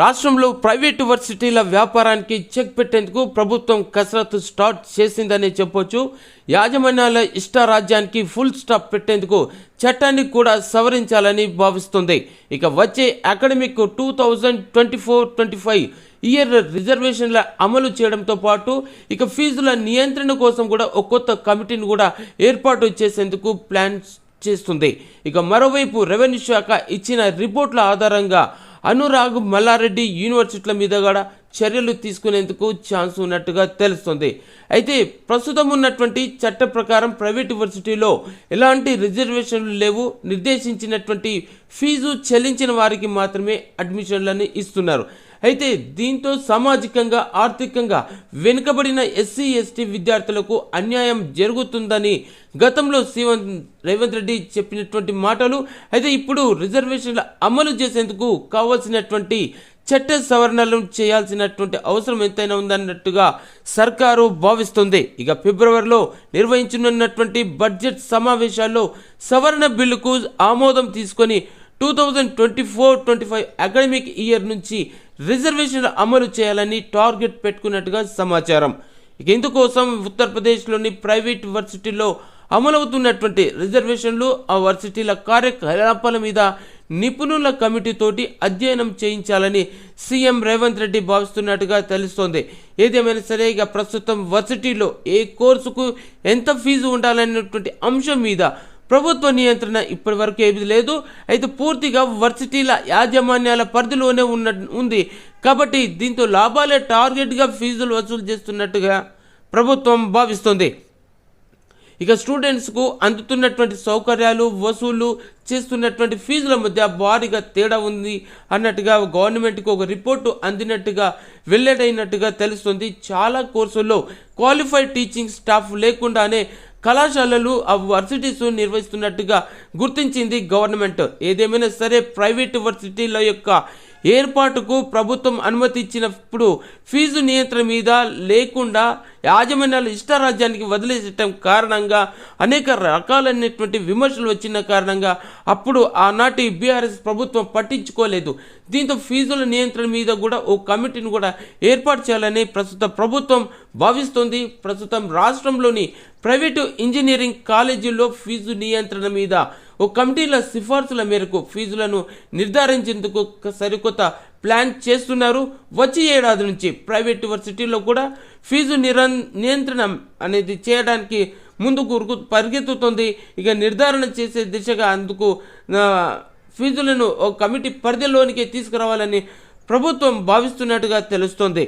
రాష్ట్రంలో ప్రైవేట్ వర్సిటీల వ్యాపారానికి చెక్ పెట్టేందుకు ప్రభుత్వం కసరత్తు స్టార్ట్ చేసిందనే చెప్పొచ్చు. యాజమాన్యాల ఇష్టారాజ్యానికి ఫుల్ స్టాప్ పెట్టేందుకు చట్టాన్ని కూడా సవరించాలని భావిస్తుంది. ఇక వచ్చే academic two thousand twenty four twenty five year రిజర్వేషన్ల అమలు చేయడంతో పాటు ఇక ఫీజుల నియంత్రణ కోసం కూడా ఒక కొత్త కమిటీని కూడా ఏర్పాటు చేసేందుకు ప్లాన్ చేస్తుంది. ఇక మరోవైపు రెవెన్యూ శాఖ ఇచ్చిన రిపోర్ట్ల ఆధారంగా అనురాగ్ మల్లారెడ్డి యూనివర్సిటీల మీద కూడా చర్యలు తీసుకునేందుకు ఛాన్స్ ఉన్నట్టుగా తెలుస్తుంది. అయితే ప్రస్తుతం ఉన్నటువంటి చట్ట ప్రకారం ప్రైవేట్ యూనివర్సిటీలో ఎలాంటి రిజర్వేషన్లు లేవు. నిర్దేశించినటువంటి ఫీజు చెల్లించిన వారికి మాత్రమే అడ్మిషన్లను ఇస్తున్నారు. అయితే దీంతో సామాజికంగా ఆర్థికంగా వెనుకబడిన ఎస్సీ ఎస్టీ విద్యార్థులకు అన్యాయం జరుగుతుందని గతంలో సీఎం రేవంత్ రెడ్డి చెప్పినటువంటి మాటలు. అయితే ఇప్పుడు రిజర్వేషన్ల అమలు చేసేందుకు కావాల్సినటువంటి చట్ట సవరణలు చేయాల్సినటువంటి అవసరం ఎంతైనా ఉందన్నట్టుగా సర్కారు భావిస్తుంది. ఇక ఫిబ్రవరిలో నిర్వహించనున్నటువంటి బడ్జెట్ సమావేశాల్లో సవరణ బిల్లుకు ఆమోదం తీసుకొని two thousand twenty four twenty five academic year నుంచి రిజర్వేషన్లు అమలు చేయాలని టార్గెట్ పెట్టుకున్నట్టుగా సమాచారం. ఇక ఇందుకోసం ఉత్తరప్రదేశ్లోని ప్రైవేట్ వర్సిటీలో అమలవుతున్నటువంటి రిజర్వేషన్లు ఆ వర్సిటీల కార్యకలాపాల మీద నిపుణుల కమిటీతోటి అధ్యయనం చేయించాలని సీఎం రేవంత్ రెడ్డి భావిస్తున్నట్టుగా తెలుస్తోంది. ఏదేమైనా సరే ఇక ప్రస్తుతం వర్సిటీలో ఏ కోర్సుకు ఎంత ఫీజు ఉండాలనేటువంటి అంశం మీద ప్రభుత్వ నియంత్రణ ఇప్పటి వరకు ఏది లేదు. అయితే పూర్తిగా వర్సిటీల యాజమాన్యాల పరిధిలోనే ఉన్న ఉంది. కాబట్టి దీంతో లాభాలే టార్గెట్గా ఫీజులు వసూలు చేస్తున్నట్టుగా ప్రభుత్వం భావిస్తుంది. ఇక స్టూడెంట్స్కు అందుతున్నటువంటి సౌకర్యాలు వసూలు చేస్తున్నటువంటి ఫీజుల మధ్య భారీగా తేడా ఉంది అన్నట్టుగా గవర్నమెంట్కి ఒక రిపోర్టు అందినట్టుగా వెల్లడైనట్టుగా తెలుస్తుంది. చాలా కోర్సుల్లో క్వాలిఫైడ్ టీచింగ్ స్టాఫ్ లేకుండానే కళాశాలలు ఆ వర్సిటీస్ నిర్వహిస్తున్నట్టుగా గుర్తించింది గవర్నమెంట్. ఏదేమైనా సరే ప్రైవేట్ వర్సిటీల యొక్క ఏర్పాటుకు ప్రభుత్వం అనుమతి ఇచ్చినప్పుడు ఫీజు నియంత్రణ మీద లేకుండా యాజమాన్యాలు ఇష్టారాజ్యానికి వదిలేసటం కారణంగా అనేక రకాలైనటువంటి విమర్శలు వచ్చిన కారణంగా అప్పుడు ఆనాటి బీఆర్ఎస్ ప్రభుత్వం పట్టించుకోలేదు. దీంతో ఫీజుల నియంత్రణ మీద కూడా ఓ కమిటీని కూడా ఏర్పాటు చేయాలని ప్రస్తుత ప్రభుత్వం భావిస్తోంది. ప్రస్తుతం రాష్ట్రంలోని ప్రైవేటు ఇంజనీరింగ్ కాలేజీల్లో ఫీజు నియంత్రణ మీద ఓ కమిటీల సిఫార్సుల మేరకు ఫీజులను నిర్ధారించేందుకు సరికొత్త ప్లాన్ చేస్తున్నారు. వచ్చే ఏడాది నుంచి ప్రైవేట్ యూనివర్సిటీలో కూడా ఫీజు నిరం నియంత్రణ అనేది చేయడానికి ముందుకు పరిగెత్తుతుంది. ఇక నిర్ధారణ చేసే దిశగా అందుకు ఫీజులను ఒక కమిటీ పరిధిలోనికి తీసుకురావాలని ప్రభుత్వం భావిస్తున్నట్టుగా తెలుస్తోంది.